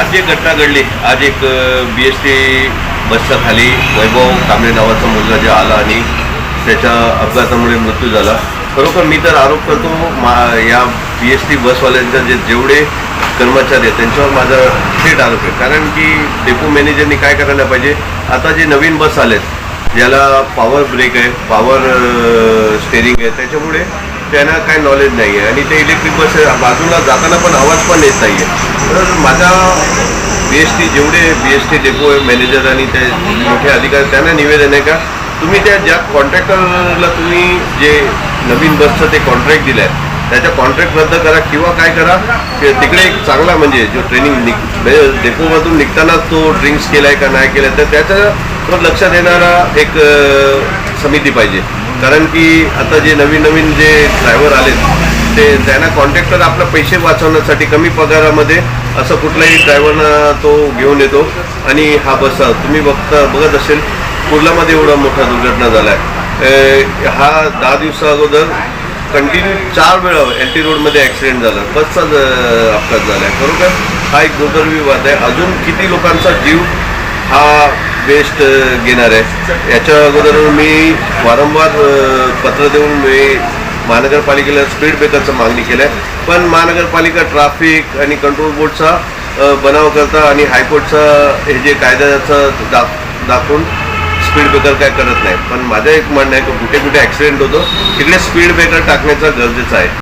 आज जे एक घटना घडली. आज एक बी एस टी बसच्या खाली वैभव कांबळे नावाचा मुलगा जे आला आणि त्याच्या अपघातामुळे मृत्यू झाला. खरोखर मी तर आरोप करतो मा या बी एस टी बसवाल्यांच्या जे जेवढे कर्मचारी आहेत त्यांच्यावर माझा थेट आरोप आहे. कारण की डेपो मॅनेजरनी काय करायला पाहिजे? आता जे नवीन बस आलेत ज्याला पॉवर ब्रेक आहे पॉवर स्टेरिंग आहे त्याच्यामुळे त्यांना काय नॉलेज नाही आहे आणि ते इलेक्ट्रिक बस बाजूला जाताना पण आवाज पण येत नाही आहे तर माझा बी एस टी जेवढे B S T depot manager आणि ते मोठे अधिकारी त्यांना निवेदन आहे का तुम्ही त्या ज्या कॉन्ट्रॅक्टरला तुम्ही जे नवीन बसचं ते कॉन्ट्रॅक्ट दिलं आहे त्याच्या कॉन्ट्रॅक्ट रद्द करा किंवा काय करा ते तिकडे एक चांगला म्हणजे जो ट्रेनिंग निघ म्हणजे डेपोमधून निघताना तो ड्रिंक्स केला आहे का नाही केला तर त्याच्यावर लक्ष देणारा एक समिती पाहिजे. कारण की आता जे नवीन नवीन जे ड्रायव्हर आलेत ते त्यांना कॉन्ट्रॅक्टर आपला पैसे वाचवण्यासाठी कमी पगारामध्ये असं कुठलाही ड्रायव्हरना तो घेऊन येतो. आणि हा बस तुम्ही बघता बघत असेल कुर्लामध्ये एवढा मोठा दुर्घटना झाला आहे हा दहा दिवसा अगोदर कंटिन्यू चार वेळा एल टी रोडमध्ये ॲक्सिडेंट झाला. बसचा अपघात झाला आहे बरोबर हा एक दुर्दैवी वाद आहे. अजून किती लोकांचा जीव हा बेस्ट uh, घेणार आहे. याच्या अगोदर मी वारंवार पत्र देऊन मी महानगरपालिकेला स्पीड ब्रेकरचं मागणी केलं आहे पण महानगरपालिका ट्राफिक आणि कंट्रोल बोर्डचा बनाव करता आणि हायकोर्टचा हे जे कायद्याचं दा दाखवून स्पीड ब्रेकर काय करत नाही. पण माझं एक म्हणणं आहे की कुठे कुठे ॲक्सिडेंट होतो तिकडे स्पीड ब्रेकर टाकण्याचा गरजेचं आहे.